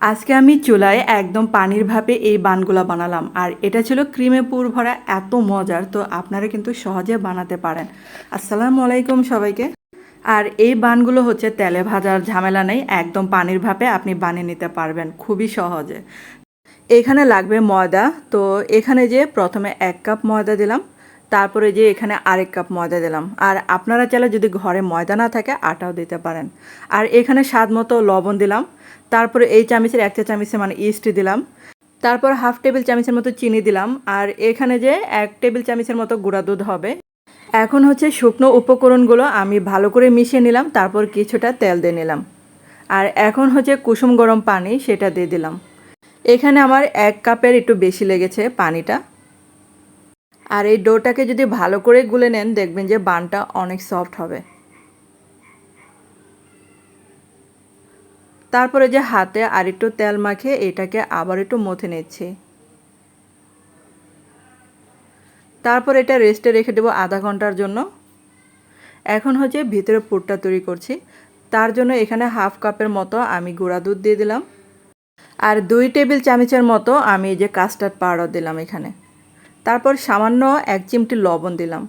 আজকে আমি চুলায় একদম পানির ভাপে এই বানগুলা বানালাম। আর এটা ছিল ক্রিমে পুর ভরা এত মজার, তো আপনারা কিন্তু সহজে বানাতে পারেন। আসসালামু আলাইকুম সবাইকে। আর এই বানগুলো হচ্ছে তেলে ভাজার ঝামেলা নেই, একদম পানির ভাপে আপনি বানিয়ে নিতে পারবেন, খুবই সহজে। এখানে লাগবে ময়দা, তো এখানে যে প্রথমে এক কাপ ময়দা দিলাম। তারপরে যে এখানে আরেক কাপ ময়দা দিলাম। আর আপনারা চাইলে যদি ঘরে ময়দা না থাকে, আটাও দিতে পারেন। আর এখানে স্বাদ মতো লবণ দিলাম। তারপরে এই চামিচের একটা চামিচে মানে ইস্ট দিলাম। তারপর হাফ টেবিল চামিচের মতো চিনি দিলাম। আর এখানে যে এক টেবিল চামিচের মতো গুঁড়া দুধ হবে। এখন হচ্ছে শুকনো উপকরণগুলো আমি ভালো করে মিশিয়ে নিলাম। তারপর কিছুটা তেল দিয়ে নিলাম। আর এখন হচ্ছে কুসুম গরম পানি সেটা দিয়ে দিলাম। এখানে আমার এক কাপের একটু বেশি লেগেছে পানিটা। আর এই ডোটাকে যদি ভালো করে গুলে নেন, দেখবেন যে বানটা অনেক সফট হবে। তারপরে যে হাতে আর একটু তেল মাখিয়ে এটাকে আবার একটু মথে নিচ্ছি। তারপর এটা রেস্টে রেখে দেবো আধা ঘণ্টার জন্য। এখন হচ্ছে ভিতরে পুরটা তৈরি করছি। তার জন্য এখানে হাফ কাপের মতো আমি গুঁড়া দুধ দিয়ে দিলাম। আর দুই টেবিল চামচের মতো আমি এই যে কাস্টার্ড পাউডার দিলাম এখানে। তারপর সামান্য এক চিমটি লবণ দিলাম।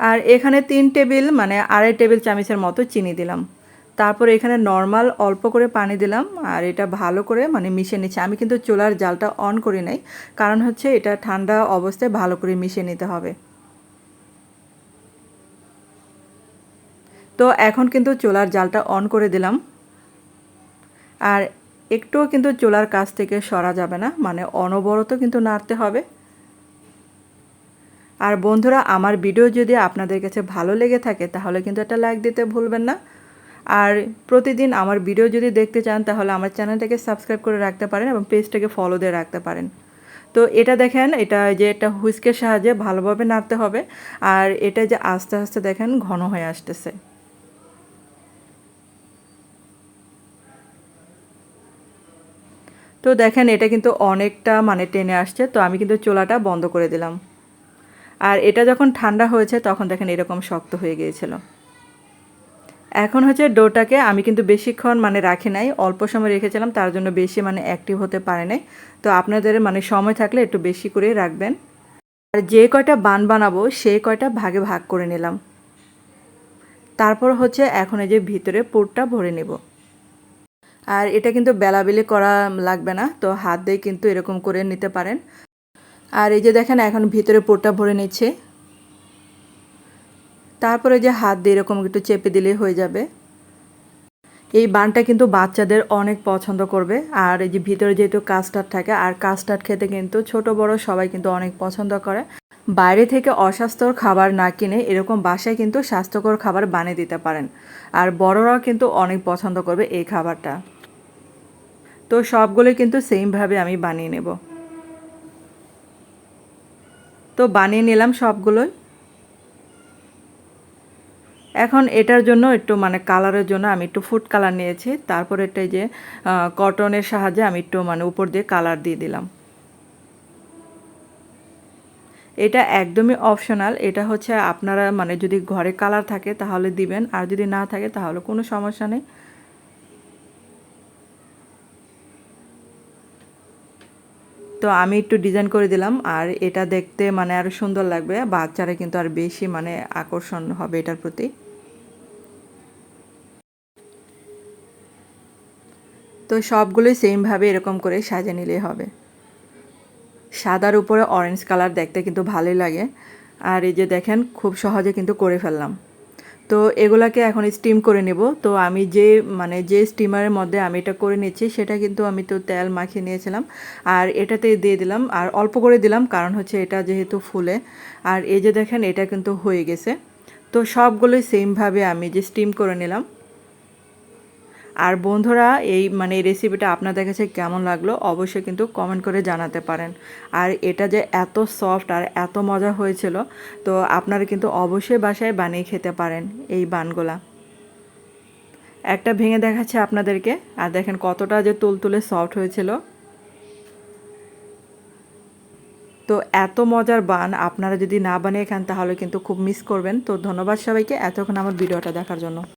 আর এখানে তিন টেবিল মানে আড়াই টেবিল চামচের মতো চিনি দিলাম। তারপর এখানে নর্মাল অল্প করে পানি দিলাম, আর এটা ভালো করে মানে মিশিয়ে নিচ্ছি। আমি কিন্তু চুলার জালটা অন করি নাই, কারণ হচ্ছে এটা ঠান্ডা অবস্থায় ভালো করে মিশিয়ে নিতে হবে। তো এখন কিন্তু চুলার জালটা অন করে দিলাম। আর একটুও কিন্তু চুলার কাছ থেকে সরা যাবে না মানে অনবরত কিন্তু নাড়তে হবে। আর বন্ধুরা, আমার ভিডিও যদি আপনাদের কাছে ভালো লেগে থাকে, তাহলে কিন্তু একটা লাইক দিতে ভুলবেন না। আর প্রতিদিন আমার ভিডিও যদি দেখতে চান, তাহলে আমার চ্যানেলটাকে সাবস্ক্রাইব করে রাখতে পারেন এবং পেজটাকে ফলো দিয়ে রাখতে পারেন। তো এটা দেখেন, এটা যে একটা হুইস্কের সাহায্যে ভালোভাবে নাড়তে হবে, আর এটা যে আস্তে আস্তে দেখেন, ঘন হয়ে আসতেছে। তো দেখেন, এটা কিন্তু অনেকটা মানে টেনে আসছে। তো আমি কিন্তু চোলাটা বন্ধ করে দিলাম। আর এটা যখন ঠান্ডা হয়েছে, তখন দেখেন এরকম শক্ত হয়ে গিয়েছিল। এখন হচ্ছে ডোটাকে আমি কিন্তু বেশিক্ষণ মানে রাখি নাই। অল্প সময় রেখেছিলাম, তার জন্য বেশি মানে অ্যাক্টিভ হতে পারে নাই। তো আপনাদের মানে সময় থাকলে একটু বেশি করে রাখবেন। আর যে কয়টা বান বানাবো, সেই কয়টা ভাগে ভাগ করে নিলাম। তারপর হচ্ছে এখন এই যে ভিতরে পুরটা ভরে নেব। আর এটা কিন্তু বেলাবেলি করা লাগবে না, তো হাত দিয়ে কিন্তু এরকম করে নিতে পারেন। আর এই যে দেখেন, এখন ভিতরে পুরটা ভরে নিচ্ছে। তারপরে যে হাত দিয়ে এরকম একটু চেপে দিলেই হয়ে যাবে। এই বানটা কিন্তু বাচ্চাদের অনেক পছন্দ করবে। আর এই যে ভিতরে যেহেতু কাস্টার্ড থাকে, আর কাস্টার্ড খেতে কিন্তু ছোট, বড় সবাই কিন্তু অনেক পছন্দ করে। বাইরে থেকে অস্বাস্থ্যকর খাবার না কিনে এরকম বাসায় কিন্তু স্বাস্থ্যকর খাবার বানিয়ে দিতে পারেন। আর বড়রাও কিন্তু অনেক পছন্দ করবে এই খাবারটা। তো সবগুলোই কিন্তু সেমভাবে আমি বানিয়ে নেব। তো বানিয়ে নিলাম সবগুলোই। এখন এটার জন্য একটু মানে কালারের জন্য আমি একটু ফুড কালার নিয়েছি। তারপর এটা যে কটনের সাহায্যে আমি একটু মানে উপর দিয়ে কালার দিয়ে দিলাম। এটা একদমই অপশনাল এটা হচ্ছে আপনারা মানে যদি ঘরে কালার থাকে তাহলে দিবেন, আর যদি না থাকে তাহলে কোনো সমস্যা নেই। তো আমি একটু ডিজাইন করে দিলাম, আর এটা দেখতে মানে আরও সুন্দর লাগবে। বাচ্চারা কিন্তু আর বেশি মানে আকর্ষণ হবে এটার প্রতি। তো সবগুলোই সেমভাবে এরকম করে সাজিয়ে নিলেই হবে। সাদার উপরে অরেঞ্জ কালার দেখতে কিন্তু ভালোই লাগে। আর এই যে দেখেন, খুব সহজে কিন্তু করে ফেললাম। তো এগুলাকে এখন স্টিম করে নেব। তো আমি যে মানে যে স্টিমারের মধ্যে আমি এটা করে নিচ্ছি, সেটা কিন্তু আমি তো তেল মাখিয়ে নিয়েছিলাম। আর এটাতে দিয়ে দিলাম। আর অল্প করে দিলাম, কারণ হচ্ছে এটা যেহেতু ফুলে। আর এই যে দেখেন, এটা কিন্তু হয়ে গেছে। তো সবগুলোই সেমভাবে আমি যে স্টিম করে নিলাম। আর বন্ধুরা, এই মানে এই রেসিপিটা আপনাদের কাছে কেমন লাগল অবশ্যই কিন্তু কমেন্ট করে জানাতে পারেন। আর এটা যে এত সফট আর এত মজা হয়েছিল, তো আপনারা কিন্তু অবশ্যই বাসায় বানিয়ে খেতে পারেন এই বানগুলা। একটা ভেঙে দেখাচ্ছে আপনাদেরকে, আর দেখেন কতটা যে তুলতুলে সফট হয়েছিল। তো এত মজার বান আপনারা যদি না বানিয়ে খান, তাহলে কিন্তু খুব মিস করবেন। তো ধন্যবাদ সবাইকে, এতক্ষণ আমার ভিডিওটা দেখার জন্য।